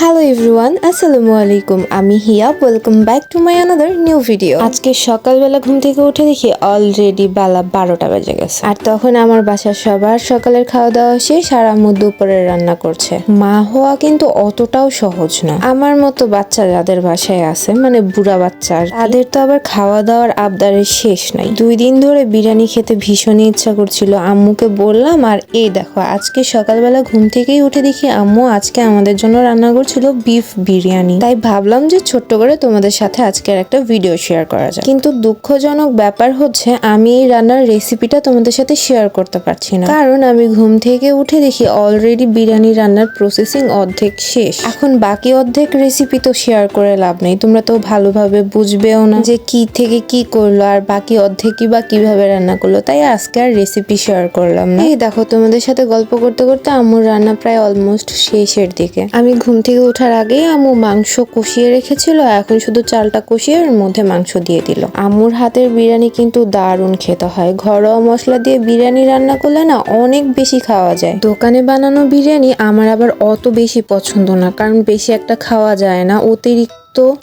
Hello everyone আসসালামু আলাইকুম আমি Hiya welcome back to my another new video আজকে সকালবেলা ঘুম থেকে উঠে দেখি অলরেডি বেলা বারোটা বেজে গেছে। আর তখন আমার বাসার সবার সকালের খাওয়া দাওয়া শেষ আর আম্মু দুপুরে রান্না করছে। মা হওয়া কিন্তু অতটাও সহজ না আমার মতো বাচ্চা যাদের বাসায় আছে মানে বুড়া বাচ্চা আর তাদের তো আবার খাওয়া দাওয়ার আবদারের শেষ নাই। দুই দিন ধরে বিরিয়ানি খেতে ভীষণই ইচ্ছা করছিল। আম্মুকে বললাম, আর এই দেখো, আজকে সকালবেলা ঘুম থেকেই উঠে দেখি আম্মু আজকে আমাদের জন্য রান্না করছিল বিফ বিরিয়ানি। তাই ভাবলাম যে ছোট্ট করে তোমাদের সাথে আজকের একটা ভিডিও শেয়ার করা যায় কিন্তু দুঃখজনক ব্যাপার হচ্ছে, আমি এই রান্নার রেসিপিটা তোমাদের সাথে শেয়ার করতে পারছি না। কারণ আমি ঘুম থেকে উঠে দেখি অলরেডি বিরিয়ানি রান্নার প্রসেসিং অর্ধেক শেষ। এখন বাকি অর্ধেক রেসিপি তো শেয়ার করে লাভ নেই। তোমরা তো ভালোভাবে বুঝবেও না যে কি থেকে কি করল আর বাকি অর্ধেকই বা কীভাবে রান্না করল। তাই আজকে আর রেসিপি শেয়ার করলাম না। এই দেখো, তোমাদের সাথে গল্প করতে করতে আম্মুর রান্না প্রায় অলমোস্ট শেষের দিকে। আমি ঘুম থেকে ওঠার আগেই আম্মু মাংস কষিয়ে রেখেছিল, এখন শুধু চালটা কষিয়ে এর মধ্যে মাংস দিয়ে দিল। আম্মুর হাতের বিরিয়ানি কিন্তু দারুণ খেতে হয়। ঘরোয়া মশলা দিয়ে বিরিয়ানি রান্না করলে না অনেক বেশি খাওয়া যায়। দোকানে বানানো বিরিয়ানি আমার আবার অত বেশি পছন্দ না, কারণ বেশি একটা খাওয়া যায় না। অতিরিক্ত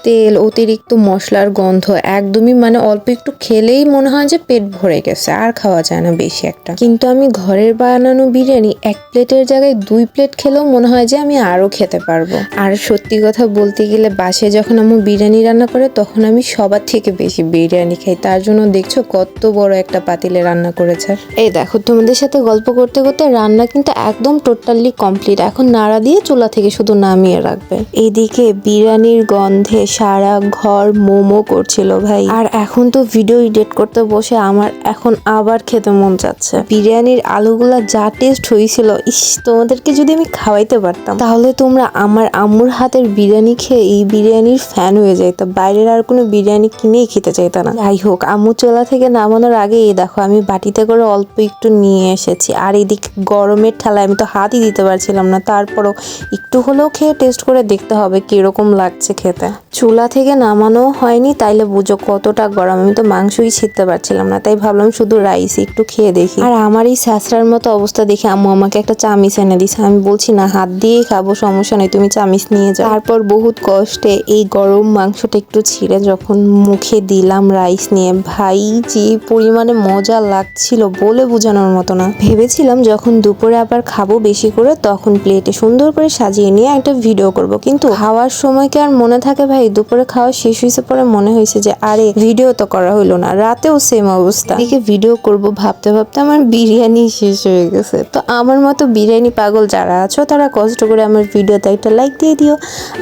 তেল, অতিরিক্ত মশলার গন্ধ একদমই মানে অল্প একটু খেলেই মনে হয় যে পেট ভরে গেছে, আর খাওয়া যায় না বেশি একটা। কিন্তু আমি ঘরের বানানো বিরিয়ানি এক প্লেটের জায়গায় দুই প্লেট খেলেও মনে হয় যে আমি আরও খেতে পারব। আর সত্যি কথা বলতে গেলে বাসে যখন আমি বিরিয়ানি রান্না করে তখন আমি সবার থেকে বেশি বিরিয়ানি খাই। তার জন্য দেখছ কত বড় একটা পাতিলে রান্না করেছে। এই দেখো তোমাদের সাথে গল্প করতে করতে রান্না কিন্তু একদম টোটালি কমপ্লিট এখন নাড়া দিয়ে চুলা থেকে শুধু নামিয়ে রাখবে। এইদিকে বিরিয়ানির গন্ধে সারা ঘর মোমো করছিল ভাই। আর এখন তো ভিডিও এডিট করতে বসে আমার এখন আবার খেতে মন যাচ্ছে। বিরিয়ানির আলুগুলা যা টেস্ট হয়েছিল ইস তোমাদেরকে যদি আমি খাওয়াইতে পারতাম তাহলে তোমরা আমার আম্মুর হাতের বিরিয়ানি খেয়ে এই বিরিয়ানির ফ্যান হয়ে যাইতো বাইরের আর কোনো বিরিয়ানি কিনেই খেতে চাইতো না। যাই হোক, আম্মু চোলা থেকে নামানোর আগে এই দেখো, আমি বাটিতে করে অল্প একটু নিয়ে এসেছি। আর এদিকে গরমের ঠেলায় আমি তো হাতই দিতে পারছিলাম না, তারপরও একটু হলেও খেয়ে টেস্ট করে দেখতে হবে কীরকম লাগছে খেতে। চুলা থেকে নামানো হয়নি, তাইলে বুঝো কতটা গরম। আমি তো মাংসই ছিঁড়তে পারছিলাম না, তাই ভাবলাম শুধু রাইস একটু খেয়ে দেখি। আর আমার এই স্যাঁচড়ার মতো অবস্থা দেখে আম্মু আমাকে একটা চামিচ এনে দিছে। আমি বলছি, না, হাত দিয়েই খাব, সমস্যা নেই, তুমি চামিচ নিয়ে যাও। তারপর বহুত কষ্টে এই গরম মাংসটা একটু ছিঁড়ে যখন মুখে দিলাম রাইস নিয়ে। ভাই, যে পরিমাণে মজা লাগছিল বলে বোঝানোর মতো না। ভেবেছিলাম যখন দুপুরে আবার খাব বেশি করে, তখন প্লেটে সুন্দর করে সাজিয়ে নিয়ে একটা ভিডিও করব। কিন্তু খাওয়ার সময় কি আর মনে থাকে ভাই? দুপুরে খাওয়া শেষ হয়েছে পরে মনে হয়েছে যে, আরে ভিডিও তো করা হইল না। রাতেও সেম অবস্থা। এদিকে ভিডিও করব ভাবতে ভাবতে আমার বিরিয়ানি শেষ হয়ে গেছে। তো আমার মতো বিরিয়ানি পাগল যারা আছো, তারা কষ্ট করে আমার ভিডিওতে একটা লাইক দিয়ে দিও।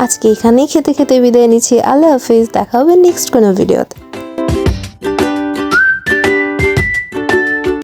আজকে এখানেই খেতে খেতে বিদায় নিচ্ছি। আল্লাহ হাফিজ, দেখা হবে নেক্সট কোনো ভিডিওতে